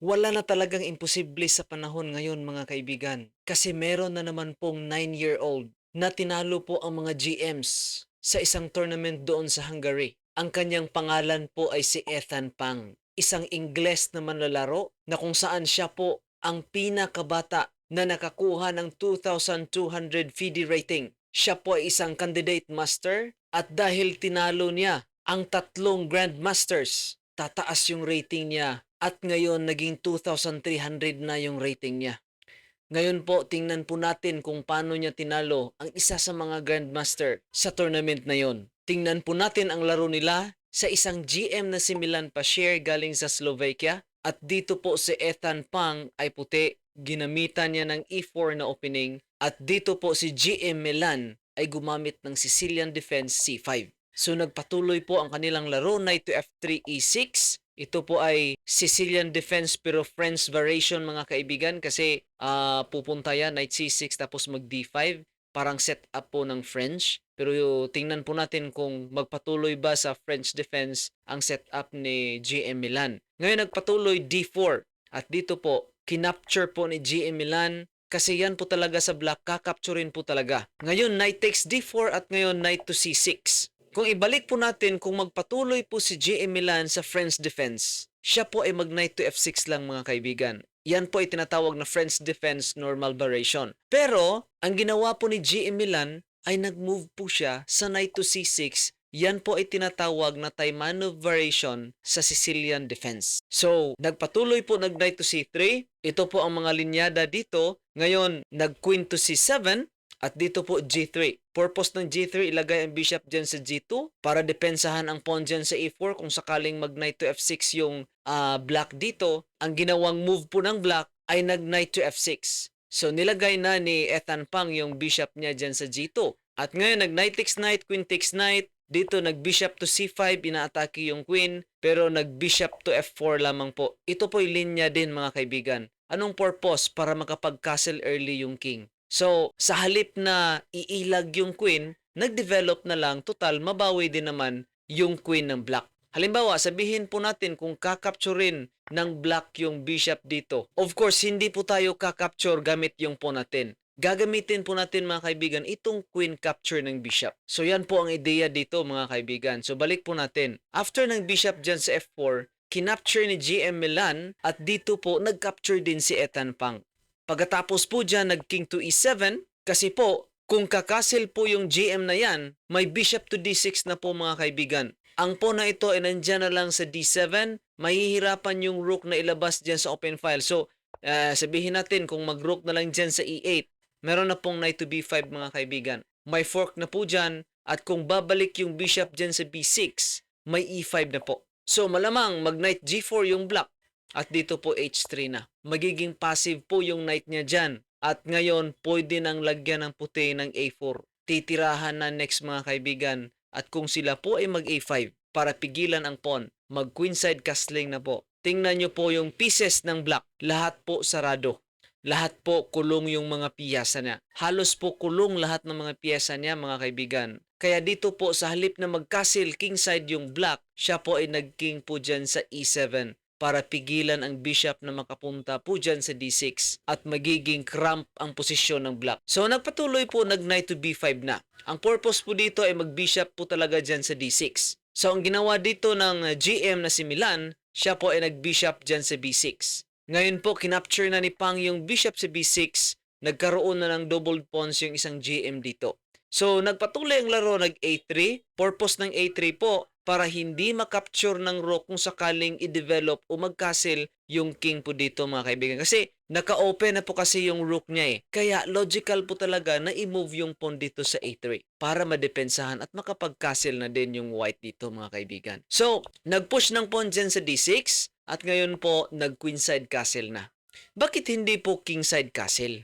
Wala na talagang imposible sa panahon ngayon mga kaibigan. Kasi meron na naman pong 9-year-old na tinalo po ang mga GMs sa isang tournament doon sa Hungary. Ang kanyang pangalan po ay si Ethan Pang. Isang Ingles na manlalaro na kung saan siya po ang pinakabata na nakakuha ng 2,200 FIDE rating. Siya po ay isang candidate master at dahil tinalo niya ang tatlong grandmasters, tataas yung rating niya at ngayon naging 2,300 na yung rating niya. Ngayon po, tingnan po natin kung paano niya tinalo ang isa sa mga grandmaster sa tournament na yon. Tingnan po natin ang laro nila sa isang GM na si Milan Pasher galing sa Slovakia at dito po si Ethan Pang ay puti. Ginamitan niya ng E4 na opening at dito po si GM Milan ay gumamit ng Sicilian Defense C5. So nagpatuloy po ang kanilang laro, knight to F3, E6. Ito po ay Sicilian Defense pero French variation mga kaibigan kasi ah, pupunta yan, knight C6 tapos mag D5. Parang set up po ng French. Pero tingnan po natin kung magpatuloy ba sa French defense ang setup ni GM Milan. Ngayon nagpatuloy D4 at dito po kinapture po ni GM Milan kasi yan po talaga sa black, kakapturin po talaga. Ngayon, knight takes d4 at ngayon knight to c6. Kung ibalik po natin kung magpatuloy po si GM Milan sa French defense, siya po ay mag knight to f6 lang mga kaibigan. Yan po ay tinatawag na French defense normal variation. Pero, ang ginawa po ni GM Milan ay nag-move po siya sa knight to c6 yan po ay tinatawag na Taimano variation sa Sicilian defense. So, nagpatuloy po nag knight to c3. Ito po ang mga linyada dito. Ngayon, nag queen to c7 at dito po g3. Purpose ng g3, ilagay ang bishop dyan sa g2 para depensahan ang pawn dyan sa e4 kung sakaling mag knight to f6 yung ah, black dito. Ang ginawang move po ng black ay nag knight to f6. So, nilagay na ni Ethan Pang yung bishop niya dyan sa g2. At ngayon, nag knight takes knight, queen takes knight, dito nag-bishop to c5, inaatake yung queen, pero nag-bishop to f4 lamang po. Ito po yung linya din mga kaibigan. Anong purpose? Para makapag-castle early yung king. So, sa halip na iilag yung queen, nag-develop na lang, total, mabawi din naman yung queen ng black. Halimbawa, sabihin po natin kung kakapturin ng black yung bishop dito. Of course, hindi po tayo kakapture gamit yung pawn natin gagamitin po natin mga kaibigan itong queen capture ng bishop. So yan po ang ideya dito mga kaibigan. So balik po natin. After ng bishop dyan sa f4, kinapture ni GM Milan at dito po nag-capture din si Ethan Pang. Pagkatapos po dyan nag king to e7 kasi po kung kakasil po yung GM na yan, may bishop to d6 na po mga kaibigan. Ang pawn na ito ay nandyan na lang sa d7, mahihirapan yung rook na ilabas dyan sa open file. So, uh, sabihin natin kung mag-rook na lang dyan sa e8, meron na pong knight to b5 mga kaibigan. May fork na po dyan at kung babalik yung bishop dyan sa b6, may e5 na po. So malamang mag knight g4 yung black at dito po h3 na. Magiging passive po yung knight niya dyan at ngayon pwede nang lagyan ng puti ng a4. Titirahan na next mga kaibigan at kung sila po ay mag a5 para pigilan ang pawn, mag queenside castling na po. Tingnan nyo po yung pieces ng black, lahat po sarado lahat po kulong yung mga piyesa niya. Halos po kulong lahat ng mga piyesa niya mga kaibigan. Kaya dito po sa halip na magkasil kingside yung black, siya po ay nag-king po dyan sa e7 para pigilan ang bishop na makapunta po dyan sa d6 at magiging cramp ang posisyon ng black. So nagpatuloy po nag knight to b5 na. Ang purpose po dito ay mag-bishop po talaga dyan sa d6. So ang ginawa dito ng GM na si Milan, siya po ay nag-bishop dyan sa b6. Ngayon po, kinapture na ni Pang yung bishop sa b6. Nagkaroon na ng double pawns yung isang GM dito. So, nagpatuloy ang laro, nag-A3. Purpose ng A3 po, para hindi makapture ng rook kung sakaling i-develop o mag-castle yung king po dito mga kaibigan. Kasi naka-open na po kasi yung rook niya eh. Kaya logical po talaga na i-move yung pawn dito sa a3 para madepensahan at makapag-castle na din yung white dito mga kaibigan. So, nag-push ng pawn dyan sa d6 at ngayon po, nag-queenside castle na. Bakit hindi po kingside castle?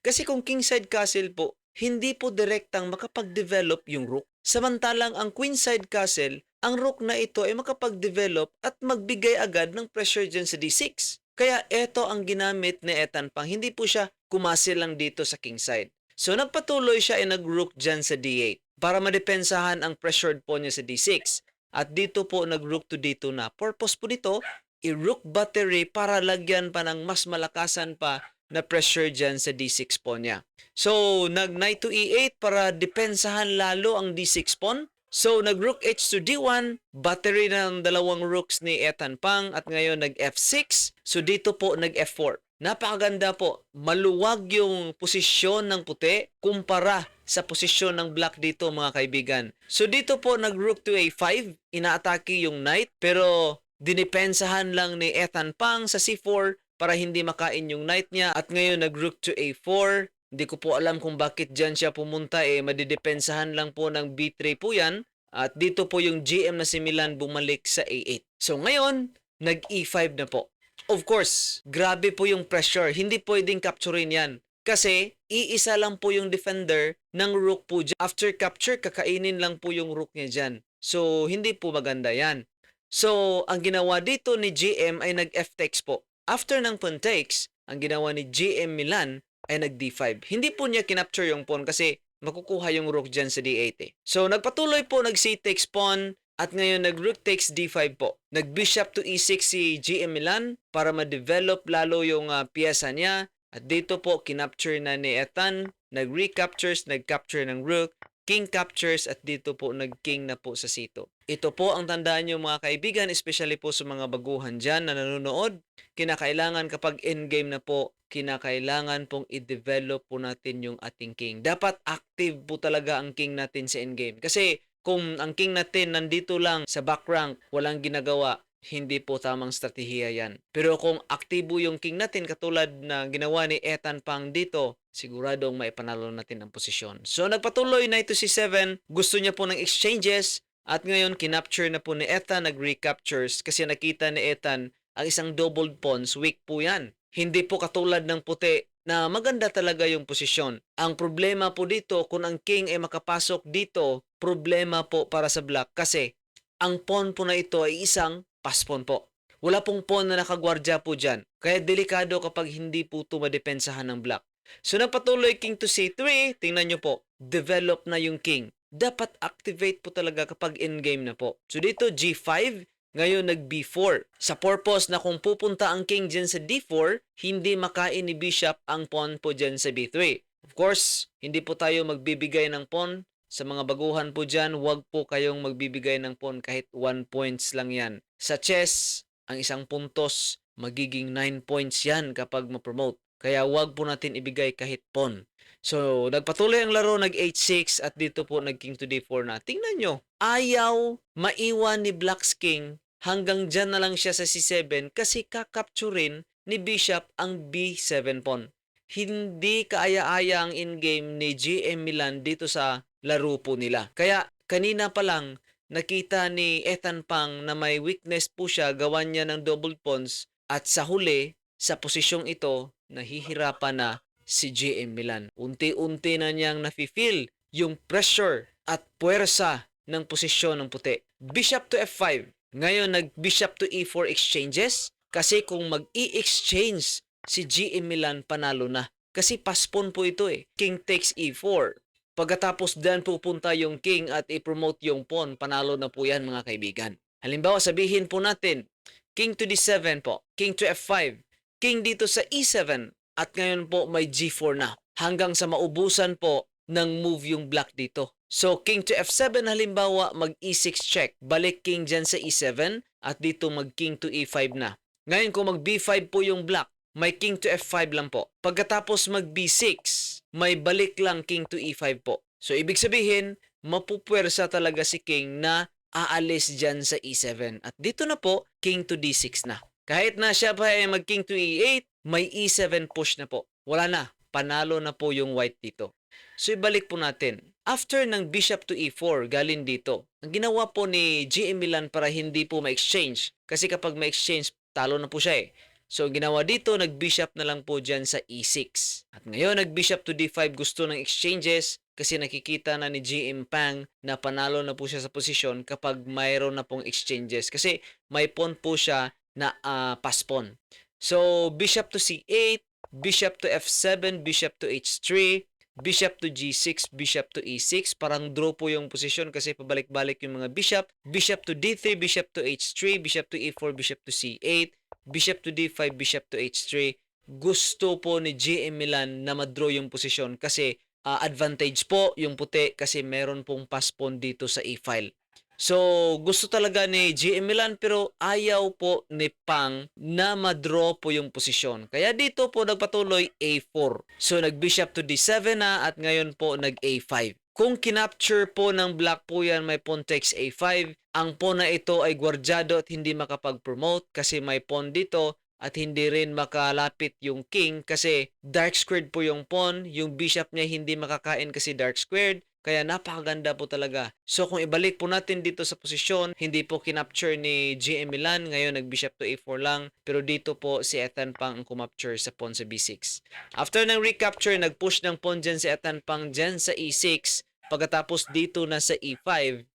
Kasi kung kingside castle po, hindi po direktang makapag-develop yung rook. Samantalang ang queenside castle, ang rook na ito ay makapag-develop at magbigay agad ng pressure dyan sa d6. Kaya ito ang ginamit ni Ethan Pang. Hindi po siya kumasil lang dito sa kingside. So nagpatuloy siya ay nag-rook dyan sa d8 para madepensahan ang pressured pawn niya sa d6. At dito po nag-rook to d2 na. Purpose po nito, i-rook battery para lagyan pa ng mas malakasan pa na pressure dyan sa D6 pawn niya. So, nag knight to E8 para depensahan lalo ang D6 pawn. So, nag rook H to D1, battery ng dalawang rooks ni Ethan Pang at ngayon nag F6. So, dito po nag F4. Napakaganda po. Maluwag yung posisyon ng puti kumpara sa posisyon ng black dito mga kaibigan. So, dito po nag rook to A5, inaatake yung knight pero dinipensahan lang ni Ethan Pang sa C4 para hindi makain yung knight niya at ngayon nag rook to A4 hindi ko po alam kung bakit dyan siya pumunta eh madidepensahan lang po ng B3 po yan at dito po yung GM na si Milan bumalik sa A8 so ngayon nag E5 na po of course grabe po yung pressure hindi pwedeng capturein yan kasi iisa lang po yung defender ng rook po dyan. After capture, kakainin lang po yung rook niya dyan. So, hindi po maganda yan. So, ang ginawa dito ni GM ay nag-F-takes po. After ng pawn takes, ang ginawa ni GM Milan ay nag-D5. Hindi po niya kinapture yung pawn kasi makukuha yung rook dyan sa D8 eh. So, nagpatuloy po nag-C takes pawn at ngayon nag-rook takes D5 po. Nag-bishop to E6 si GM Milan para ma-develop lalo yung uh, piyesa niya. At dito po, kinapture na ni Ethan, nag-recaptures, nag-capture ng rook, king captures, at dito po nag-king na po sa sito. Ito po ang tandaan nyo mga kaibigan, especially po sa mga baguhan dyan na nanonood. Kinakailangan kapag endgame na po, kinakailangan pong i-develop po natin yung ating king. Dapat active po talaga ang king natin sa endgame. Kasi kung ang king natin nandito lang sa back rank, walang ginagawa, hindi po tamang strategiya yan. Pero kung aktibo yung king natin katulad na ginawa ni Ethan Pang dito, siguradong maipanalo natin ang posisyon. So nagpatuloy knight to c7, gusto niya po ng exchanges at ngayon kinapture na po ni Ethan, nag-recaptures kasi nakita ni Ethan ang isang doubled pawns, weak po yan. Hindi po katulad ng puti na maganda talaga yung posisyon. Ang problema po dito, kung ang king ay makapasok dito, problema po para sa black kasi ang pawn po na ito ay isang paspon po. Wala pong pawn na nakagwardya po dyan. Kaya delikado kapag hindi po ito madepensahan ng black. So nagpatuloy king to c3, tingnan nyo po, develop na yung king. Dapat activate po talaga kapag in-game na po. So dito g5, ngayon nag b4. Sa purpose na kung pupunta ang king dyan sa d4, hindi makain ni bishop ang pawn po dyan sa b3. Of course, hindi po tayo magbibigay ng pawn sa mga baguhan po dyan, huwag po kayong magbibigay ng pawn kahit 1 points lang yan. Sa chess, ang isang puntos, magiging 9 points yan kapag ma-promote. Kaya huwag po natin ibigay kahit pawn. So, nagpatuloy ang laro, nag h6 at dito po nag king to d4 na. Tingnan nyo, ayaw maiwan ni Black's king hanggang dyan na lang siya sa c7 kasi kakapturin ni Bishop ang b7 pawn. Hindi kaaya-aya ang in-game ni GM Milan dito sa laro po nila. Kaya kanina pa lang nakita ni Ethan Pang na may weakness po siya gawan niya ng double pawns at sa huli sa posisyong ito nahihirapan na si GM Milan. Unti-unti na niyang nafe-feel yung pressure at puwersa ng posisyon ng puti. Bishop to F5. Ngayon nag-bishop to E4 exchanges kasi kung mag-i-exchange si GM Milan panalo na. Kasi paspon po ito eh. King takes E4. Pagkatapos dan pupunta yung king at i-promote yung pawn, panalo na po yan mga kaibigan. Halimbawa, sabihin po natin, king to d7 po, king to f5, king dito sa e7, at ngayon po may g4 na. Hanggang sa maubusan po ng move yung black dito. So, king to f7 halimbawa, mag e6 check. Balik king dyan sa e7 at dito mag king to e5 na. Ngayon kung mag b5 po yung black, may king to f5 lang po. Pagkatapos mag b6, may balik lang king to e5 po. So, ibig sabihin, mapupwersa talaga si king na aalis dyan sa e7. At dito na po, king to d6 na. Kahit na siya pa ay mag king to e8, may e7 push na po. Wala na. Panalo na po yung white dito. So, ibalik po natin. After ng bishop to e4, galing dito, ang ginawa po ni GM Milan para hindi po ma-exchange, kasi kapag ma-exchange, talo na po siya eh. So, ginawa dito, nag-bishop na lang po dyan sa e6. At ngayon, nag-bishop to d5, gusto ng exchanges kasi nakikita na ni GM Pang na panalo na po siya sa posisyon kapag mayroon na pong exchanges. Kasi may pawn po siya na uh, pass pawn. So, bishop to c8, bishop to f7, bishop to h3. bishop to g6, bishop to e6. Parang draw po yung posisyon kasi pabalik-balik yung mga bishop. Bishop to d3, bishop to h3, bishop to e4, bishop to c8, bishop to d5, bishop to h3. Gusto po ni GM Milan na madraw yung posisyon kasi ah, advantage po yung puti kasi meron pong pass pawn dito sa e-file. So, gusto talaga ni GM Milan pero ayaw po ni Pang na madraw po yung posisyon. Kaya dito po nagpatuloy A4. So, nag-bishop to D7 na at ngayon po nag-A5. Kung kinapture po ng black po yan, may pawn takes A5. Ang pawn na ito ay gwardyado at hindi makapag-promote kasi may pawn dito at hindi rin makalapit yung king kasi dark squared po yung pawn. Yung bishop niya hindi makakain kasi dark squared. Kaya napakaganda po talaga. So kung ibalik po natin dito sa posisyon, hindi po kinapture ni GM Milan. Ngayon nag-bishop to A4 lang. Pero dito po si Ethan Pang ang kumapture sa pawn sa B6. After ng recapture, nag-push ng pawn dyan si Ethan Pang dyan sa E6. Pagkatapos dito na sa E5,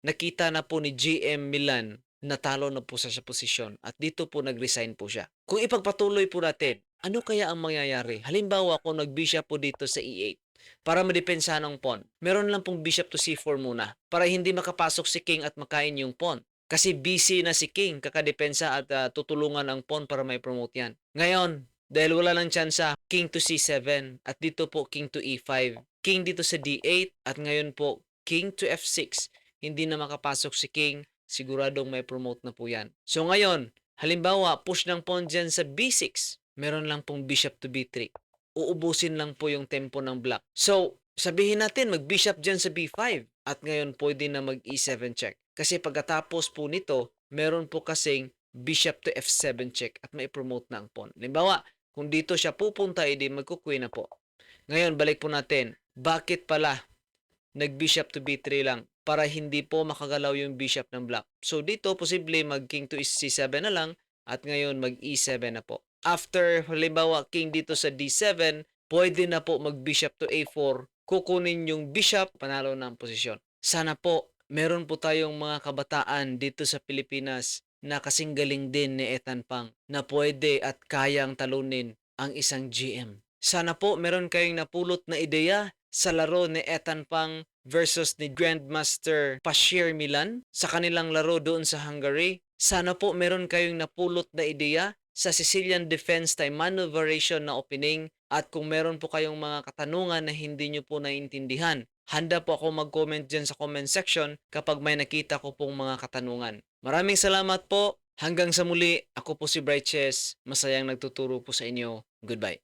nakita na po ni GM Milan natalo na po siya sa posisyon at dito po nag-resign po siya. Kung ipagpatuloy po natin, ano kaya ang mangyayari? Halimbawa kung nag-bishop po dito sa E8 para madepensahan ang pawn. Meron lang pong bishop to c4 muna para hindi makapasok si king at makain yung pawn. Kasi busy na si king, kakadepensa at ah, tutulungan ang pawn para may promote yan. Ngayon, dahil wala lang tsansa, king to c7 at dito po king to e5. King dito sa d8 at ngayon po king to f6. Hindi na makapasok si king, siguradong may promote na po yan. So ngayon, halimbawa push ng pawn dyan sa b6, meron lang pong bishop to b3 uubusin lang po yung tempo ng black. So, sabihin natin mag-bishop dyan sa b5 at ngayon pwede na mag-e7 check. Kasi pagkatapos po nito, meron po kasing bishop to f7 check at may promote na ang pawn. Halimbawa, kung dito siya pupunta, edi magkukuwi na po. Ngayon, balik po natin. Bakit pala nag-bishop to b3 lang? Para hindi po makagalaw yung bishop ng black. So, dito, posible mag-king to c7 na lang at ngayon mag-e7 na po. After, halimbawa, king dito sa d7, pwede na po mag-bishop to a4, kukunin yung bishop, panalo na ang posisyon. Sana po, meron po tayong mga kabataan dito sa Pilipinas na kasing galing din ni Ethan Pang na pwede at kayang talunin ang isang GM. Sana po meron kayong napulot na ideya sa laro ni Ethan Pang versus ni Grandmaster Pashir Milan sa kanilang laro doon sa Hungary. Sana po meron kayong napulot na ideya sa Sicilian Defense Time Maneuveration na opening at kung meron po kayong mga katanungan na hindi nyo po naiintindihan, handa po ako mag-comment dyan sa comment section kapag may nakita ko pong mga katanungan. Maraming salamat po. Hanggang sa muli, ako po si Bright Chess. Masayang nagtuturo po sa inyo. Goodbye.